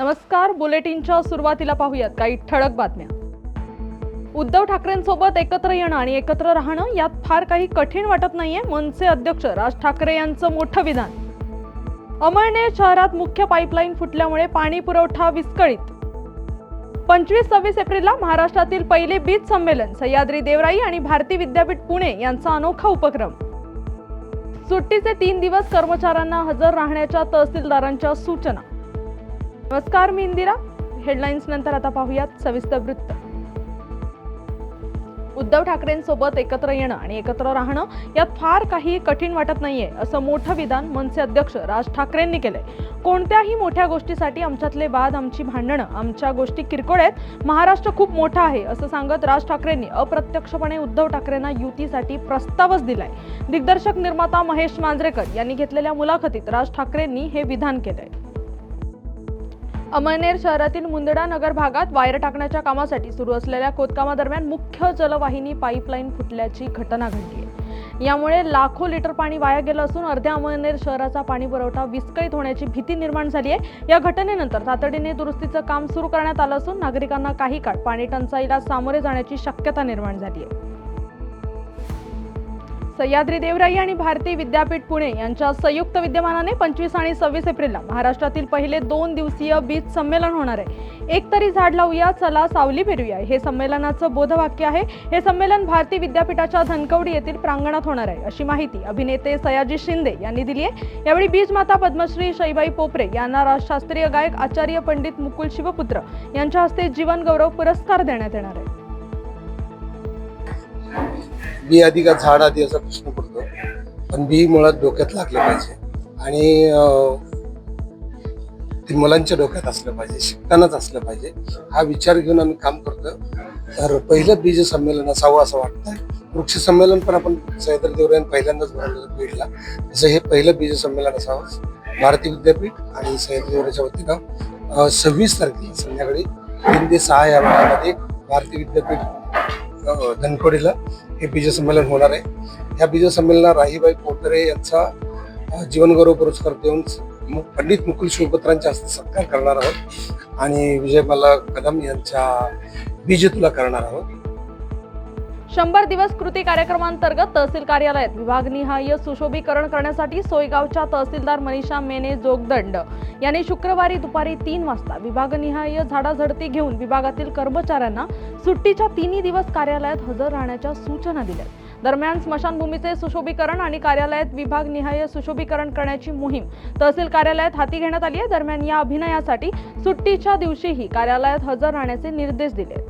नमस्कार बुलेटिनच्या सुरुवातीला पाहूयात काही ठळक बातम्या. उद्धव ठाकरेंसोबत एकत्र येणं आणि एकत्र राहणं यात फार काही कठीण वाटत नाहीये मनसे अध्यक्ष राज ठाकरे यांचं मोठं विधान. अमळनेर शहरात मुख्य पाईपलाईन फुटल्यामुळे पाणी पुरवठा विस्कळीत. पंचवीस सव्वीस एप्रिलला महाराष्ट्रातील पहिले बीज संमेलन सह्याद्री देवराई आणि भारती विद्यापीठ पुणे यांचा अनोखा उपक्रम. सुट्टीचे तीन दिवस कर्मचाऱ्यांना हजर राहण्याच्या तहसीलदारांच्या सूचना. नमस्कार मी इंदिरा. हेडलाईन्स नंतर आता पाहूयात सविस्तर वृत्त. उद्धव ठाकरेंसोबत एकत्र येणं आणि एकत्र राहणं यात फार काही कठीण वाटत नाहीये असं मोठं विधान मनसे अध्यक्ष राज ठाकरेंनी केलंय. कोणत्याही मोठ्या गोष्टीसाठी आमच्यातले वाद आमची भांडणं आमच्या गोष्टी किरकोळ आहेत. महाराष्ट्र खूप मोठा आहे असं सांगत राज ठाकरेंनी अप्रत्यक्षपणे उद्धव ठाकरेंना युतीसाठी प्रस्तावच दिलाय. दिग्दर्शक निर्माता महेश मांजरेकर यांनी घेतलेल्या मुलाखतीत राज ठाकरेंनी हे विधान केलंय. अमळनेर शहरातील मुंदडा नगर भागात वायर टाकण्याच्या कामासाठी सुरू असलेल्या खोदकामादरम्यान मुख्य जलवाहिनी पाईपलाईन फुटल्याची घटना घडली आहे. यामुळे लाखो लिटर पाणी वाया गेलं असून अर्ध्या अमळनेर शहराचा पाणी पुरवठा विस्कळीत होण्याची भीती निर्माण झाली आहे. या घटनेनंतर तातडीने दुरुस्तीचं काम सुरू करण्यात आलं असून नागरिकांना काही काळ पाणी टंचाईला सामोरे जाण्याची शक्यता निर्माण झाली आहे. सह्याद्री देवराई आणि भारती विद्यापीठ पुणे यांच्या संयुक्त विद्यमानाने पंचवीस आणि सव्वीस एप्रिलला महाराष्ट्रातील पहिले दोन दिवसीय बीज संमेलन होणार आहे. एक तरी झाड लावूया चला सावली पेरूया. हे संमेलनाचं बोधवाक्य आहे. हे संमेलन भारती विद्यापीठाच्या धनकवडी येथील प्रांगणात होणार आहे. अशी माहिती अभिनेते सयाजी शिंदे यांनी दिली आहे. यावेळी बीजमाता पद्मश्री शैबाई पोपरे यांना राजशास्त्रीय गायक आचार्य पंडित मुकुल शिवपुत्र यांच्या हस्ते जीवन गौरव पुरस्कार देण्यात येणार आहे. बी आधी का झाड आधी असा प्रश्न पडतो. पण बी मुळात डोक्यात लागलं पाहिजे. आणि ते मुलांच्या डोक्यात असलं पाहिजे शिकतानाच असलं पाहिजे. हा विचार घेऊन आम्ही काम करतो तर पहिलं बीज संमेलन असावं असं वाटतं वृक्ष संमेलन पण आपण सह्याद्री देवरायन पहिल्यांदाच भरवलं बीडला तसं हे पहिलं बीज संमेलन असावं. भारती विद्यापीठ आणि सह्याद्री देवऱ्याच्या वतीनं सव्वीस तारखेला संध्याकाळी तीन ते सहा या भागामध्ये भारती विद्यापीठ धनकोडीला हे बीज संमेलन होणार आहे. ह्या बीज संमेलनात राहीबाई पोटरे यांचा जीवनगौरव पुरस्कार देऊन पंडित मुकुल शिवपुत्रांच्या हस्ते सत्कार करणार आहोत. आणि विजयमाला कदम यांच्या बीज तुला करणार आहोत. शंभर दिवस कृती कार्यक्रमांतर्गत तहसील कार्यालयात विभागनिहाय सुशोभीकरण करण्यासाठी सोयगावच्या तहसीलदार मनीषा मेने जोगदंड यांनी शुक्रवारी दुपारी तीन वाजता विभागनिहाय झाडाझडती घेऊन विभागातील कर्मचाऱ्यांना सुट्टीच्या तिन्ही दिवस कार्यालयात हजर राहण्याच्या सूचना दिल्या. दरम्यान स्मशानभूमीचे सुशोभीकरण आणि कार्यालयात विभागनिहाय सुशोभीकरण करण्याची मोहीम तहसील कार्यालयात हाती घेण्यात आली आहे. दरम्यान या अभिनयासाठी सुट्टीच्या दिवशीही कार्यालयात हजर राहण्याचे निर्देश दिले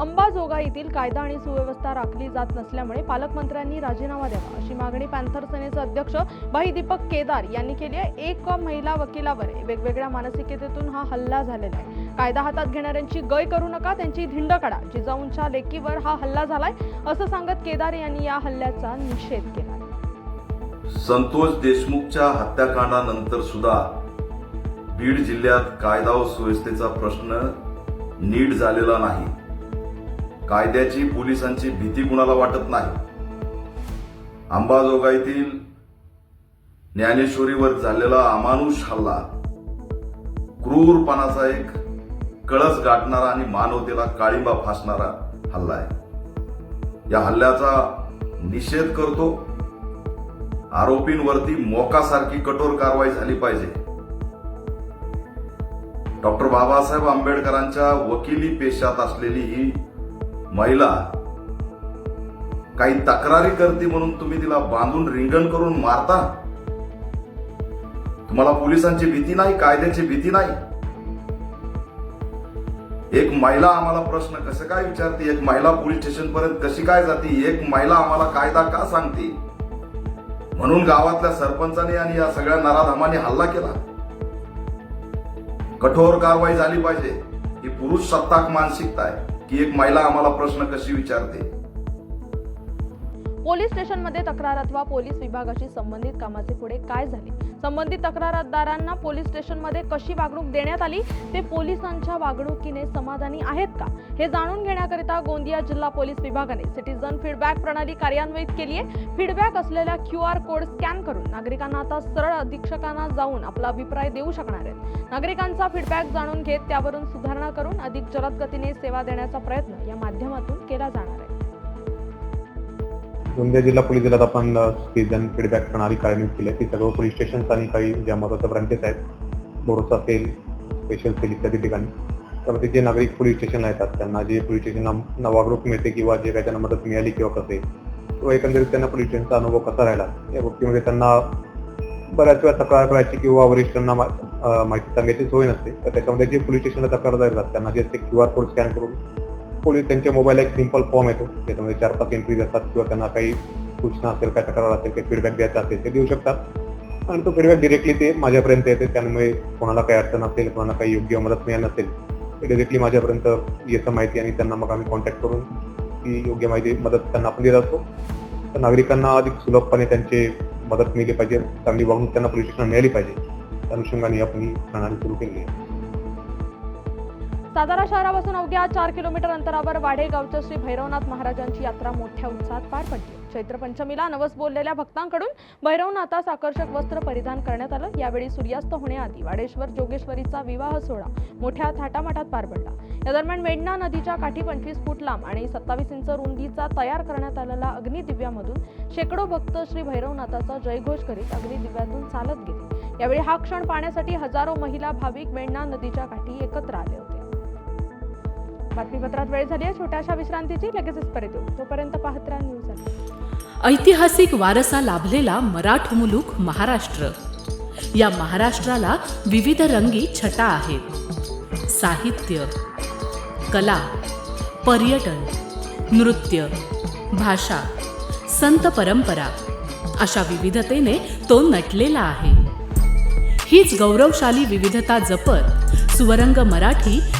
अंबाजोगा येथील कायदा आणि सुव्यवस्था राखली जात नसल्यामुळे पालकमंत्र्यांनी राजीनामा द्यावा. अशी मागणी पॅन्थर सेनेचे अध्यक्ष भाई दीपक केदार यांनी केली आहे. एक महिला वकिलावर वेगवेगळ्या मानसिकतेतून हा हल्ला झालेला आहे. कायदा हातात घेणाऱ्यांची गय करू नका त्यांची धिंड काढा. जिजाऊंच्या लेकीवर हा हल्ला झालाय असं सांगत केदार यांनी या हल्ल्याचा निषेध केला संतोष देशमुखच्या हत्याकांडानंतर सुद्धा बीड जिल्ह्यात कायदा व सुव्यवस्थेचा प्रश्न नीट झालेला नाही. कायद्याची पोलिसांची भीती कुणाला वाटत नाही? अंबाजोगाईतील ज्ञानेश्वरीवर झालेला अमानुष हल्ला क्रूरपणाचा एक कळस गाठणारा आणि मानवतेला काळिंबा फासणारा हल्ला आहे. या हल्ल्याचा निषेध करतो. आरोपींवरती मोकासारखी कठोर कारवाई झाली पाहिजे. डॉक्टर बाबासाहेब आंबेडकरांच्या वकिली पेशात असलेली ही महिला काही तक्रारी करते म्हणून तुम्ही तिला बांधून रिंगण करून मारता? तुम्हाला पोलिसांची भीती नाही कायद्याची भीती नाही? एक महिला आम्हाला प्रश्न कसं काय विचारते? एक महिला पोलीस स्टेशन पर्यंत कशी काय जाते? एक महिला आम्हाला कायदा का सांगते? म्हणून गावातल्या सरपंचाने आणि या सगळ्या नराधामाने हल्ला केला. कठोर कारवाई झाली पाहिजे. ही पुरुष सत्ताक मानसिकता आहे. की एक महिला आम्हाला प्रश्न कशी विचारते? पोलीस स्टेशनमध्ये तक्रार अथवा पोलीस विभागाशी संबंधित कामाचे पुढे काय झाले? संबंधित तक्रारदारांना पोलीस स्टेशनमध्ये कशी वागणूक देण्यात आली? ते पोलिसांच्या वागणुकीने समाधानी आहेत का? हे जाणून घेण्याकरिता गोंदिया जिल्हा पोलीस विभागाने सिटीजन फीडबॅक प्रणाली कार्यान्वित केली आहे फीडबॅक असलेला क्यू आर कोड स्कॅन करून नागरिकांना आता सरळ अधीक्षकांना जाऊन आपला अभिप्राय देऊ शकणार आहेत. नागरिकांचा फीडबॅक जाणून घेत त्यावरून सुधारणा करून अधिक जलद गतीने सेवा देण्याचा प्रयत्न या माध्यमातून केला जाणार आहे. गोंदिया जिल्हा पोलीस दलात आपण सीझन फीडबॅक प्रणाली कार्यान्वित केली आहे. ती सर्व पोलीस स्टेशन्स आणि काही ज्या महत्त्वाच्या ब्रांचेस आहेत बोरोसा सेल स्पेशल सेल इत्यादी ठिकाणी. त्यामध्ये जे नागरिक पोलीस स्टेशनला येतात त्यांना जे पोलीस स्टेशनला वागणूक मिळते किंवा जे काही त्यांना मदत मिळाली किंवा कसे किंवा एकंदरीत त्यांना पोलीस स्टेशनचा अनुभव कसा राहिला या गोष्टीमध्ये त्यांना बऱ्याच वेळा तक्रार करायची किंवा वरिष्ठांना माहिती सांगायची सोय नसते. तर त्याच्यामध्ये जे पोलीस स्टेशनला तक्रार जायला त्यांना जे क्यू आर कोड स्कॅन करून पोलीस त्यांच्या मोबाईलला एक सिंपल फॉर्म येतो. त्याच्यामध्ये चार पाच एंट्रीज असतात किंवा त्यांना काही सूचना असेल काय तक्रार असेल काही फीडबॅक द्यायचा असेल ते देऊ शकतात. आणि तो फीडबॅक डिरेक्टली ते माझ्यापर्यंत येते. त्यामुळे कोणाला काही अडचण असेल कोणाला काही योग्य मदत मिळाली नसेल ते डिरेक्टली माझ्यापर्यंत येतं माहिती आणि त्यांना मग आम्ही कॉन्टॅक्ट करून ती योग्य माहिती मदत त्यांना आपण देत असतो. तर नागरिकांना अधिक सुलभपणे त्यांची मदत मिळली पाहिजे. चांगली वागणूक त्यांना प्रशिक्षण मिळाली पाहिजे. त्या अनुषंगाने आपण ही प्रणाली सुरू केली आहे. सातारा शहरापासून अवघ्या चार किलोमीटर अंतरावर वाडेगावच्या श्री भैरवनाथ महाराजांची यात्रा मोठ्या उत्साहात पार पडली. चैत्र पंचमीला नवस बोललेल्या भक्तांकडून भैरवनाथास आकर्षक वस्त्र परिधान करण्यात आलं. यावेळी सूर्यास्त होण्याआधी वाडेश्वर जोगेश्वरीचा विवाह सोहळा मोठ्या थाटामाटात पार पडला. या दरम्यान मेढना नदीच्या काठी पंचवीस फूट लांब आणि सत्तावीस इंच रुंदीचा तयार करण्यात आलेला अग्निदिव्यामधून शेकडो भक्त श्री भैरवनाथाचा जयघोष करीत अग्निदिव्यातून चालत गेले. यावेळी हा क्षण पाहण्यासाठी हजारो महिला भाविक मेढना नदीच्या काठी एकत्र आले होते. बातमीपत्रात वेळ झाली आहे. छोट्याशा विश्रांतीची लगेचच परत येऊ. तोपर्यंत पाहत राहा न्यूज ऐतिहासिक वारसा लाभलेला मराठ मुलुक महाराष्ट्र. या महाराष्ट्राला विविध रंगी छटा आहेत. साहित्य कला पर्यटन नृत्य भाषा संत परंपरा अशा विविधतेने तो नटलेला आहे. हीच गौरवशाली विविधता जपत सुवरंग मराठी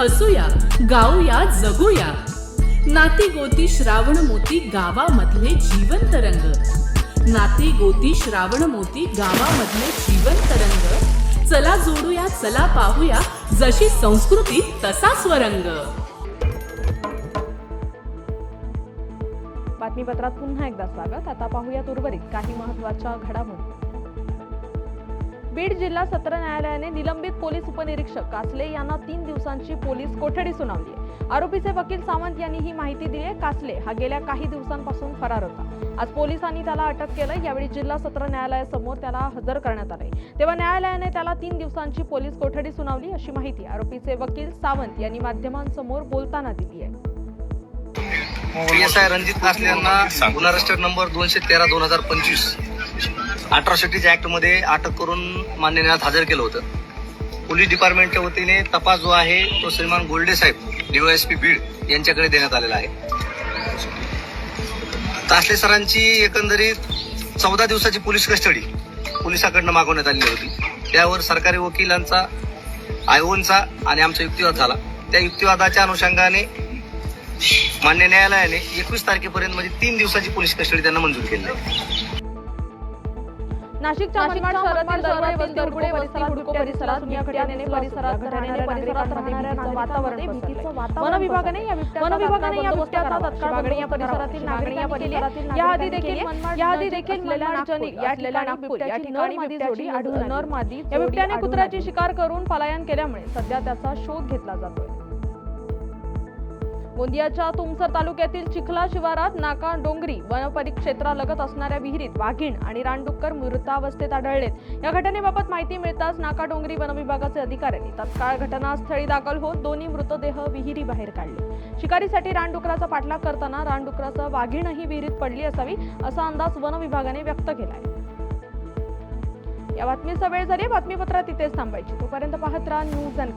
हसूया गाऊया जगूया. नाती गोती श्रावण मोती गावामधले जीवन रंग. नाती गोती श्रावण मोती गावामधले जिवंत रंग. चला जोडूया चला पाहूया जशी संस्कृती तसा स्वरंग. बातमीपत्रात पुन्हा एकदा स्वागत. आता पाहूयात उर्वरित काही महत्त्वाच्या घडामोडी. बीड जिल्हा सत्र न्यायालयाने निलंबित पोलीस उपनिरीक्षक कासले यांना तीन दिवसांची पोलीस कोठडी सुनावली आरोपीचे वकील सावंत यांनी ही माहिती दिली आहे. कासले हा गेल्या काही दिवसांपासून फरार होता. आज पोलिसांनी त्याला अटक केलं यावेळी जिल्हा सत्र न्यायालयासमोर त्याला हजर करण्यात आले तेव्हा न्यायालयाने त्याला तीन दिवसांची पोलीस कोठडी सुनावली अशी माहिती आरोपीचे वकील सावंत यांनी माध्यमांसमोर बोलताना दिली आहे. एस आय रणजित कासले यांना गुन्हा रजिस्टर नंबर दोनशे तेरा दोन हजार पंचवीस अट्रॉसिटीज ऍक्टमध्ये अटक करून मान्य न्यायालयात हजर केलं होतं. पोलीस डिपार्टमेंटच्या वतीने तपास जो आहे तो श्रीमान गोल्डे साहेब डीवायएसपी बीड यांच्याकडे देण्यात आलेला आहे. तासले सरांची एकंदरीत चौदा दिवसाची पोलीस कस्टडी पोलिसाकडनं मागवण्यात आलेली होती. त्यावर सरकारी वकिलांचा आयओनचा आणि आमचा युक्तिवाद झाला. त्या युक्तिवादाच्या अनुषंगाने मान्य न्यायालयाने एकवीस तारखेपर्यंत म्हणजे तीन दिवसाची पोलीस कस्टडी त्यांना मंजूर केली. आहे नाशिकच्या मनमाड शहरातील दरवळे वस्ती परिसरात हुडको परिसरात या घटनेने परिसरात घटनेने परिसरात राहणाऱ्या भीतीचं वातावरण पसरलंय. वन विभागाने या बिबट्या वन विभागाने या बिबट्याचा तत्काळ मागणी या परिसरातील नागरिकांनी केली आहे. याआधी देखील याआधी देखील मनमाड जनिक या ठिकाणी नागपूर या ठिकाणी मादी जोडी आढळून नर मादी या बिबट्याने कुत्र्याची शिकार करून पलायन केल्यामुळे सध्या त्याचा शोध घेतला जातोय. गोंदियाच्या तुमसर तालुक्यातील चिखला शिवारात नाका डोंगरी वनपरिक्षेत्रालगत असणाऱ्या विहिरीत वाघीण आणि रानडुक्कर मृतावस्थेत आढळलेत. या घटनेबाबत माहिती मिळताच नाका डोंगरी वन विभागाचे अधिकाऱ्यांनी तत्काळ घटनास्थळी दाखल होत दोन्ही मृतदेह विहिरी बाहेर काढले. शिकारीसाठी रानडुकराचा पाठलाग करताना रानडुकराचं वाघीणही विहिरीत पडली असावी असा अंदाज वनविभागाने व्यक्त व्यक्त केलाय. या बातमीचा वेळ झाली. बातमीपत्रात इथेच थांबायची. तोपर्यंत पाहत राहा न्यूज अँड